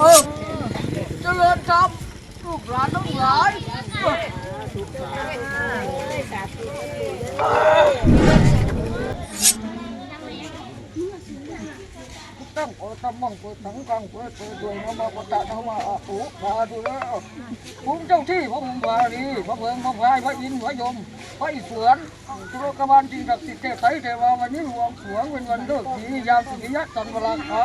เออเจริญธรรมลูกหลานทั้งหลายตั้งโอตั้งมังโอตั้งกังโอเปิดดวงมามาปะตะมาอาอุพาดูแล้วภูมิเจ้าที่พระมุงวารีพระเพิงพระพายพระอินทร์พระยมพระอิศวรตุลกบาลจริงศักสิทธิ์เทไทยเทวาวันนี้หลวงสวงเป็นวันเลิกดียามสุริยะจันทร์เวลาคา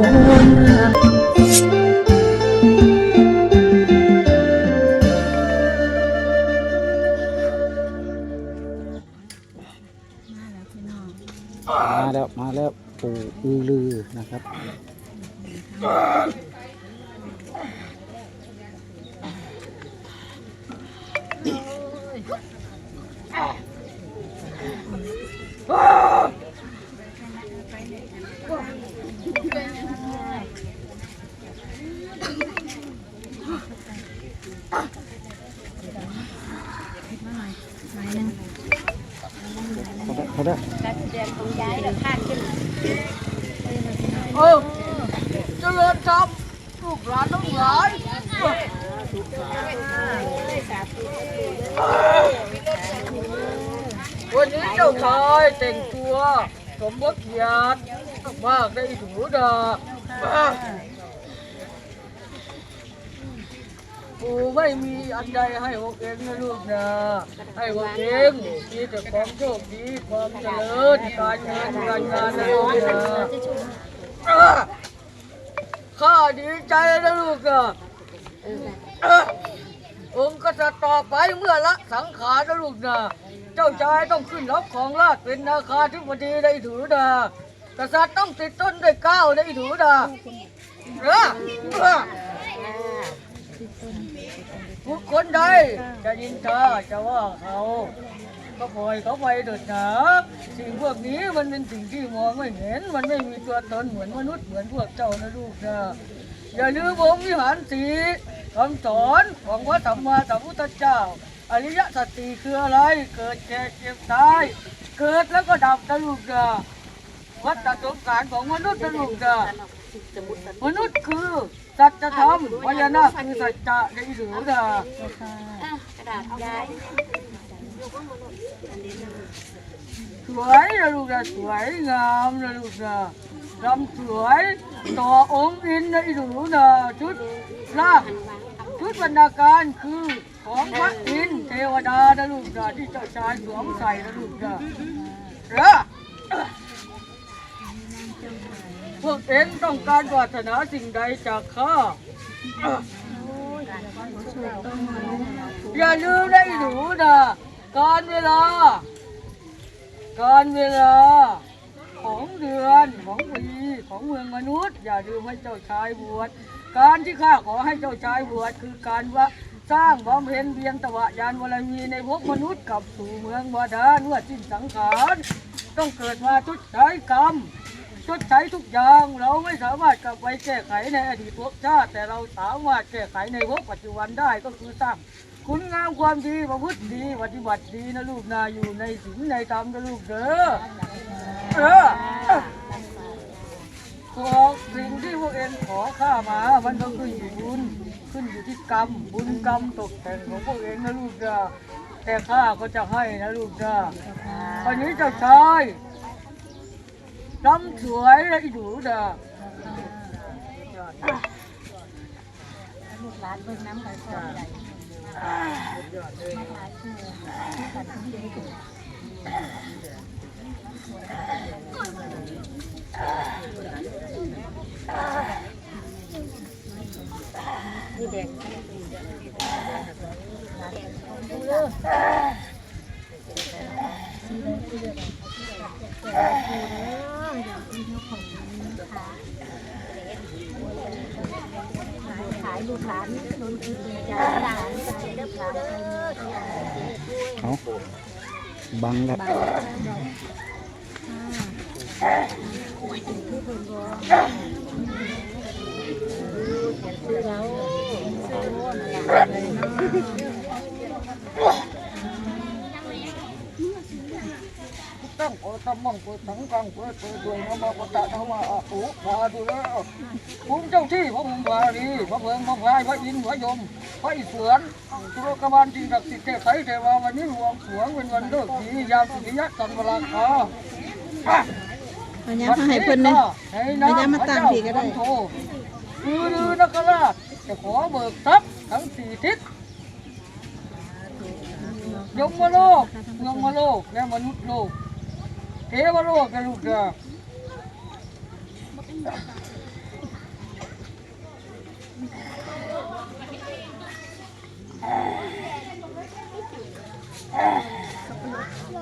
วิง วันนี้เจ้าชายแต่งตัวสมบทเกียรติมากได้ถูดาปูไม่มีอันใดให้พวกเองนะลูกนะให้พวกเองมีแต่ความโชคดีความเจริญการเงินการงานนะลูกนะข้าดีใจนะลูกนะอะองค์กษัตริย์ต่อไปเมื่อละสังขารนะลูกนะ เจ้าชายต้องขึ้นรับของราชเป็นนาคาธิบดีในถือดากษัตริย์ต้องติดต้นด้วยก้าวในถือดาเออเออบุคคลใดจะยินทาจะว่าเขาก็ปล่อยเขาไปเถิดนะสิ่งพวกนี้มันเป็นสิ่งที่มองไม่เห็น มันไม่มีตัวตนเหมือนมนุษย์เหมือนพวกเจ้านะลูกนะอย่าลืมองค์วิหารสีคำสอนของพระธรรมมาสัมพุทธเจ้า อริยสัจสี่คืออะไร เกิดแก่เจ็บตาย เกิดแล้วก็ดับนะลูกนะวัฏสงสารของมนุษย์นะลูกนะมนุษย์คือสัจธรรมพญานาคคือสัจจะในหรือนะสวยนะลูกนะสวยงามนะลูกนะรำสวยต่อองค์อินนะอีหนูนะชุดล่างชุดบรรณาการคือ ของพระอินทร์เทวดานะลูกนะที่เจ้าชายสวมใส่นะลูกนะเออพวกเอ็งต้องการปรารถนาสิ่งใดจากข้าอย่าลืมนะอีหนูนะการเวลา การเวลา ของเดือนของปีของเมืองมนุษย์ อย่าลืมให้เจ้าชายบวชการที่ข้าขอให้เจ้าชายบวชคือการว่า สร้างบำเพ็ญเบียงตวะยานวรมีในภพมนุษย์กับสู่เมืองบาดาลเมื่อสิ้นสังขารต้องเกิดมาชดใช้กรรมชดใช้ทุกอย่างเราไม่สามารถกลับไปแก้ไขในอดีตภพชาติ แต่เราสามารถแก้ไขในภพปัจจุบันได้ก็คือสร้างคุณงามความดีประพฤติดีปฏิบัติดีนะลูกนาอยู่ในศีลในธรรมนะลูกเด้อเออขอสิ่งที่พวกเองขอข้ามามันต้องขึ้นอยู่บุญ ขึ้นอยู่ที่กรรม บุญกรรมตกแต่งของพวกเองนะลูกเด้อแต่ข้าก็จะให้นะลูกเด้อวันนี้เจ้าชายรำสวยเลยอีดูเด้อลูกหลานเบิ่งน้ำกันก่อนใหญ่มาหลายคู่กันทั้งเด็กขายลูกหลานลุ้นคือจหลานใจเด้อหลานเอาบังแล้วตั้งโอ ตมังโอสังกังโอตัวด้วยนะมาปตะธรรมะอาอุพาดูแล้วภูมิเจ้าที่พระมุงบาลีพระเพิงพระพายพระอินทร์พระยมพระอิศวรตุลกบาลจริงศักดิ์สิทธิ์เทพไทยเทวาวันนี้หลวงสวงเป็นวันเลิกดียามสุริยะจันทร์เวลาคาอันนี้มาให้เพิ่นเนี่ยไม่ได้มาตั้งพี่ก็ได้ คือลือนักราชจะขอเบิกทรัพย์ทั้งสี่ทิศยมโลกเมืองมโลกและมนุษย์โลกเทวโลกนะลูกเด้อ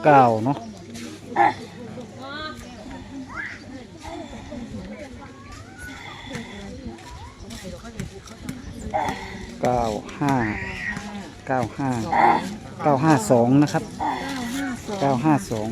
เก้าเนาะ เก้าห้าเก้าห้าเก้าห้าสองนะครับเก้าห้าสอง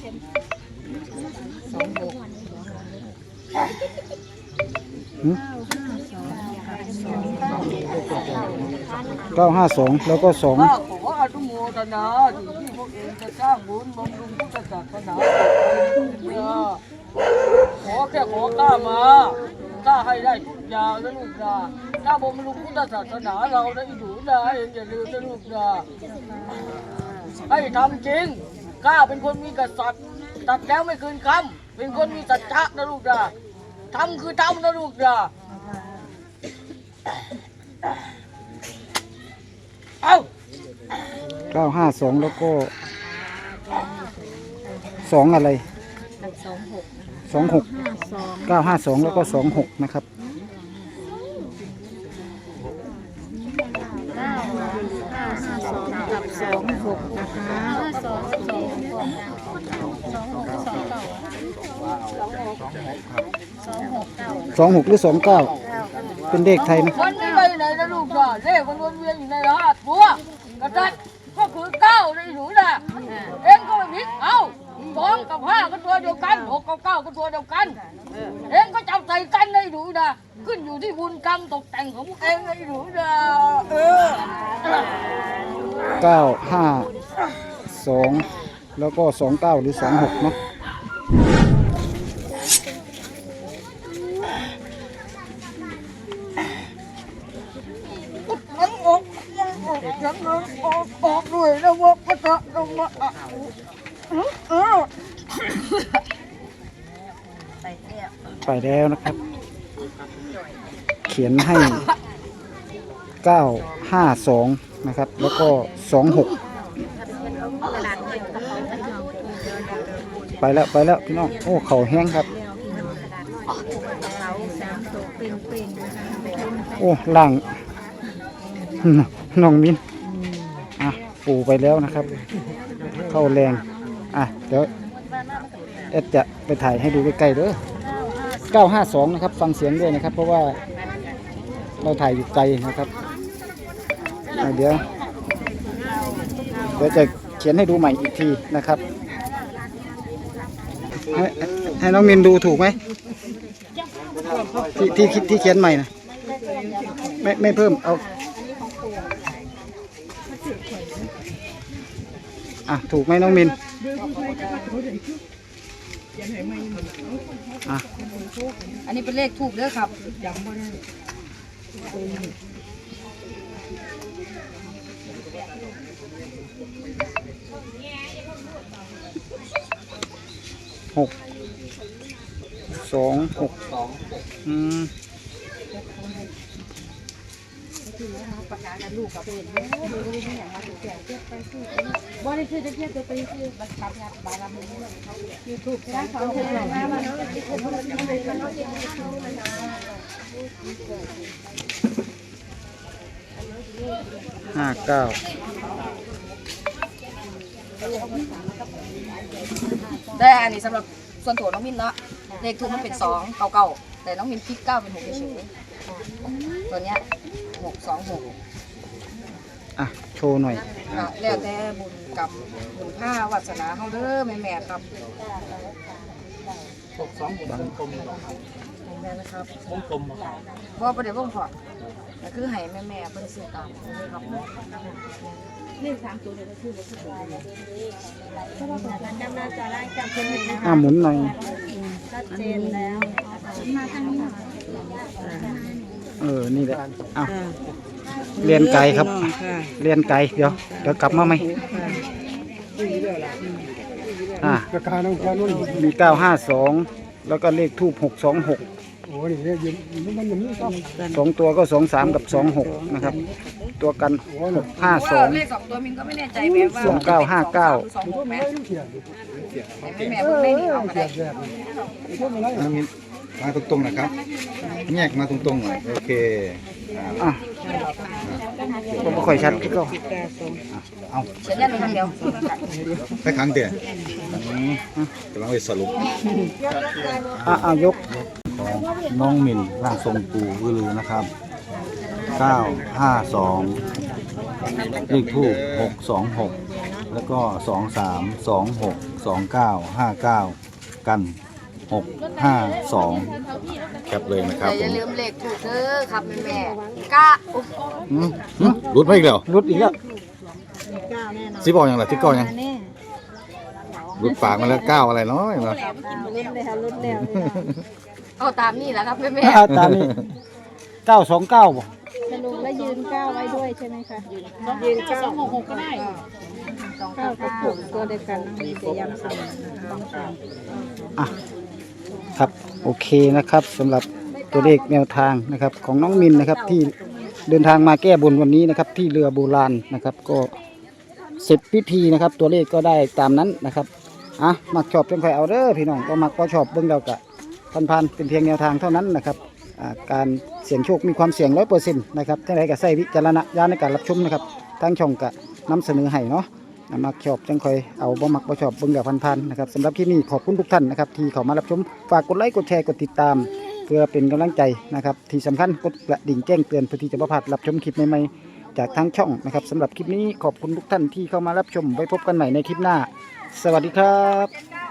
เห็นคอมเก้าห้าสองแล้วก็สองข้าขออนุโมทนาที่ที่พวกเองจะสร้างบุญบำรุงพุทธศาสนาขอแค่ขอข้ามาข้าให้ได้ทุกอย่างนะลูกนะถ้าบำรุงพุทธศาสนาเราได้อยู่นะเองอย่าลืมนะลูกนะให้ทำจริง ข้าเป็นคนมีกษัตริย์ตัดแล้วไม่คืนคำเป็นคนมีสัจจะนะลูกนะทำคือทำนะลูกนะเอาเก้าห้าสองแล้วก็สองอะไรสองหกเก้าห้าสองแล้วก็สองหกนะครับกับสองหกนะคะ สองหกหรือสองเก้าเป็นเลขไทยนะมันไม่ไปไหนนะลูกจ้ะเลขมันวนเวียนอยู่ในรหัสบัวกระตัดก็คือเก้าในหนูนะเอ็งก็ไม่ผิดเอ้าสองกับห้าก็ตัวเดียวกันหกกับเก้าก็ตัวเดียวกัน เอ็งก็จับใส่กันในหนูนะขึ้นอยู่ที่บุญกรรมตกแต่งของเอ็งในหนูนะเออเก้าห้าสองแล้วก็สองเก้าหรือสองหกเนาะ มันออกมันออกยังเงินออกออกด้วยนะว่าพระ เจ้าลงมาอะเออไปแล้วนะครับ เขียนให้เก้าห้าสองนะครับ แล้วก็สองหกไปแล้วไปแล้วพี่น้อง โอ้เข่าแห้งครับโอ้ล่างน้องมินอะปูไปแล้วนะครับ เข้าแรงอะเดี๋ยวเอ็ดจะไปถ่ายให้ดูใกล้ๆเด้อ952 นะครับ ฟังเสียงด้วยนะครับ เพราะว่าเราถ่ายอยู่ไกลนะครับเดี๋ยวเดี๋ยวจะเขียนให้ดูใหม่อีกทีนะครับ ให้ให้น้องมินดูถูกไหมที่ที่ที่เขียนใหม่นะไม่ไม่เพิ่มเอา อะถูกไหมน้องมินอะอันนี้เป็นเลขถูกเด้อครับหกสองหกอืม บ่ได้คือจะเทียบตัวไปคือบัตรประชาชนบารมียูทูบได้ของเธอมามาเนาะห้าเก้าแต่อันนี้สำหรับส่วนตัวน้องมินเนาะเลขถูกมันเป็นสองเก้าเก้าแต่น้องมินคิดเก้าเป็นหกเฉย ตัวเนี้ยหกสองหกอะ โชว์หน่อยก็แล้วแต่บุญกรรมบุญผ้าวาสนาเฮาเด้อแม่แม่ๆครับหกสองหกกลมแม่นะครับกลมบ่ประเดี๋ยวบ่พอก็คือให้แม่แม่ๆเพิ่นซื้อตามนี้ครับเลขสามตัวเดียวก็คือบ่ถูกอะหมุนหน่อยเอ อ นี่แหละอ้าวเรียนไกลครับ เรียนไกลเดี๋ยวเดี๋ยวกลับมาไหมอะมีเก้าห้าสองแล้วก็เลขทูบหกสองหกสองตัวก็สองสามกับสองหกนะครับ ตัวกันหกห้าสองเลขสองตัวมินก็ไม่แน่ใจแม่ว่าสองเก้าห้าเก้าสองหกแม่แม่แม่เพิ่งได้นี่เอามาได้น้ำ มินมาตรงๆนะครับ แยกมาตรงๆหน่อยโอเคอ่าอะก็ไม่ค่อยชัดก็เอาเขียนยันครั้งเดียวแค่ครั้งเดียวกำลังไปสรุปอะอะยกของน้องมินร่างทรงปู่วือลือนะครับ 952เลขทูบ626 แล้วก็ 23 26 29 59กัน652แคปเลยนะคแต่รับอผย่ามลืมเลขถูกเด้อครับแม่แม่กะอุ๊ยอืมอืมรุดไปอีกแล้วรุดอีกแล้วสิบอกยังไงที่เก้ายังรุดปากมาแล้วเก้าอะไรเนาะเนาะเอาตามนี่แหละครับแม่แม่อะตามนี้เก้าสองเก้าบ่สรุปแล้วยืนก้าวไว้ด้วยใช่ไหมคะยืนเก้าสองหกหกก็ได้ก้าวกับผมตัวเดียวกันน้องมีจะย้ำเสมอนะ คะครับ โอเคนะครับสำหรับตัวเลขแนวทางนะครับของน้องมินนะครับที่เดินทางมาแก้บนวันนี้นะครับ ที่เรือโบราณนะครับ ก็เสร็จพิธีนะครับ ตัวเลขก็ได้ตามนั้นนะครับอะมักชอบเพียงใครเอาเด้อพี่น้องก็มักก็ชอบเบิ่งเรากะพันๆเป็นเพียงแนวทางเท่านั้นนะครับการเสี่ยงโชคมีความเสี่ยงร้อยเปอร์เซ็นต์นะครับทั้งหลายก็ใส่วิจารณญาณในการรับชมนะครับทางช่องกะนำเสนอให้เนาะ มักชอบจังคอยเอาบ่มักบ่ชอบเบิ่งแบบพันๆนะครับสำหรับที่นี่ขอบคุณทุกท่านนะครับที่เข้ามารับชมฝากกดไลค์กดแชร์กดติดตาม เพื่อเป็นกำลังใจนะครับที่สำคัญกดกระดิ่งแจ้งเตือนเพื่อที่จะประพลาดรับชมคลิปใหม่ๆจากทางช่องนะครับสำหรับคลิปนี้ขอบคุณทุกท่านที่เข้ามารับชมไว้พบกันใหม่ในคลิปหน้า สวัสดีครับ